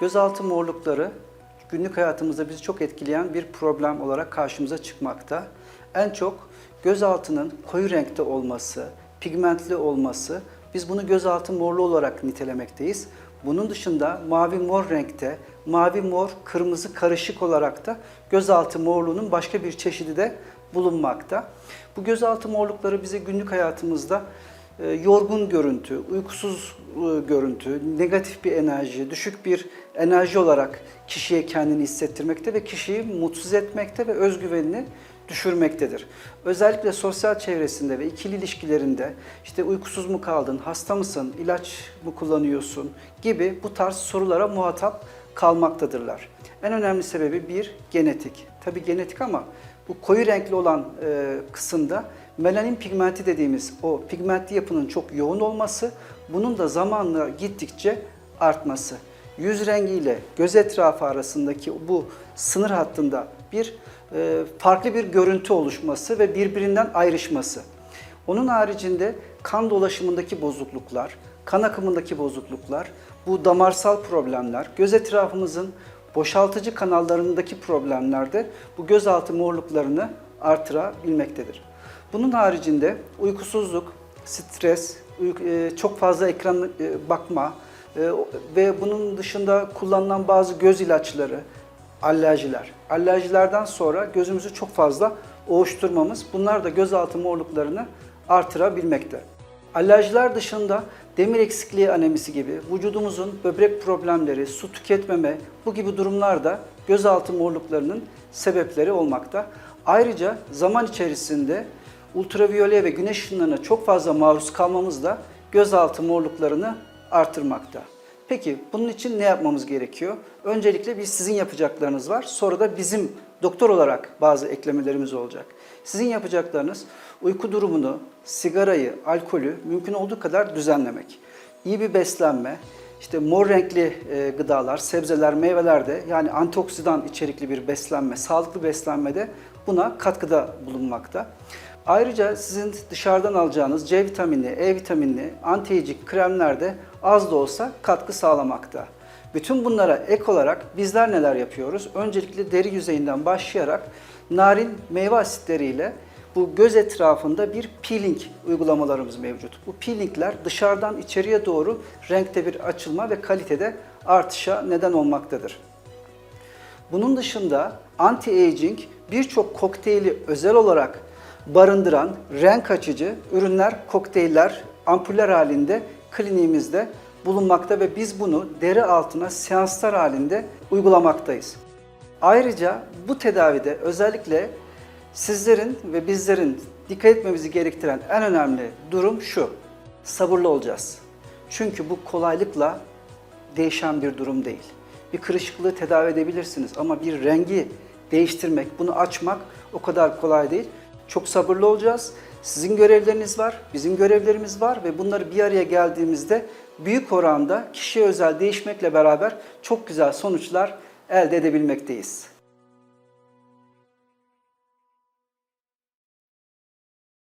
Gözaltı morlukları günlük hayatımızda bizi çok etkileyen bir problem olarak karşımıza çıkmakta. En çok gözaltının koyu renkte olması, pigmentli olması, biz bunu gözaltı morluğu olarak nitelemekteyiz. Bunun dışında mavi mor renkte, mavi mor kırmızı karışık olarak da gözaltı morluğunun başka bir çeşidi de bulunmakta. Bu gözaltı morlukları bize günlük hayatımızda e, yorgun görüntü, uykusuz e, görüntü, negatif bir enerji, düşük bir enerji olarak kişiye kendini hissettirmekte ve kişiyi mutsuz etmekte ve özgüvenini düşürmektedir. Özellikle sosyal çevresinde ve ikili ilişkilerinde işte uykusuz mu kaldın, hasta mısın, ilaç mı kullanıyorsun gibi bu tarz sorulara muhatap kalmaktadırlar. En önemli sebebi bir genetik. Tabi genetik ama bu koyu renkli olan e, kısımda melanin pigmenti dediğimiz o pigmentli yapının çok yoğun olması, bunun da zamanla gittikçe artması. Yüz rengiyle göz etrafı arasındaki bu sınır hattında bir e, farklı bir görüntü oluşması ve birbirinden ayrışması. Onun haricinde kan dolaşımındaki bozukluklar, kan akımındaki bozukluklar, bu damarsal problemler, göz etrafımızın boşaltıcı kanallarındaki problemler de bu gözaltı morluklarını artırabilmektedir. Bunun haricinde uykusuzluk, stres, e, çok fazla ekran e, bakma e, ve bunun dışında kullanılan bazı göz ilaçları, alerjiler. Alerjilerden sonra gözümüzü çok fazla oğuşturmamız bunlar da gözaltı morluklarını artırabilmekte. Alerjiler dışında demir eksikliği anemisi gibi vücudumuzun böbrek problemleri, su tüketmeme bu gibi durumlar da gözaltı morluklarının sebepleri olmakta. Ayrıca zaman içerisinde ultraviyole ve güneş ışınlarına çok fazla maruz kalmamız da gözaltı morluklarını artırmakta. Peki bunun için ne yapmamız gerekiyor? Öncelikle bir sizin yapacaklarınız var. Sonra da bizim doktor olarak bazı eklemelerimiz olacak. Sizin yapacaklarınız uyku durumunu, sigarayı, alkolü mümkün olduğu kadar düzenlemek. İyi bir beslenme, işte mor renkli e, gıdalar, sebzeler, meyveler de yani antioksidan içerikli bir beslenme, sağlıklı beslenmede buna katkıda bulunmakta. Ayrıca sizin dışarıdan alacağınız C vitaminli, E vitaminli, anti-aging kremler de az da olsa katkı sağlamakta. Bütün bunlara ek olarak bizler neler yapıyoruz? Öncelikle deri yüzeyinden başlayarak narin meyve asitleriyle bu göz etrafında bir peeling uygulamalarımız mevcut. Bu peelingler dışarıdan içeriye doğru renkte bir açılma ve kalitede artışa neden olmaktadır. Bunun dışında anti-aging birçok kokteyli özel olarak barındıran renk açıcı ürünler, kokteyller, ampuller halinde kliniğimizde bulunmakta ve biz bunu deri altına seanslar halinde uygulamaktayız. Ayrıca bu tedavide özellikle sizlerin ve bizlerin dikkat etmemizi gerektiren en önemli durum şu. Sabırlı olacağız. Çünkü bu kolaylıkla değişen bir durum değil. Bir kırışıklığı tedavi edebilirsiniz ama bir rengi değiştirmek, bunu açmak o kadar kolay değil. Çok sabırlı olacağız. Sizin görevleriniz var, bizim görevlerimiz var ve bunları bir araya geldiğimizde büyük oranda kişiye özel değişmekle beraber çok güzel sonuçlar elde edebilmekteyiz.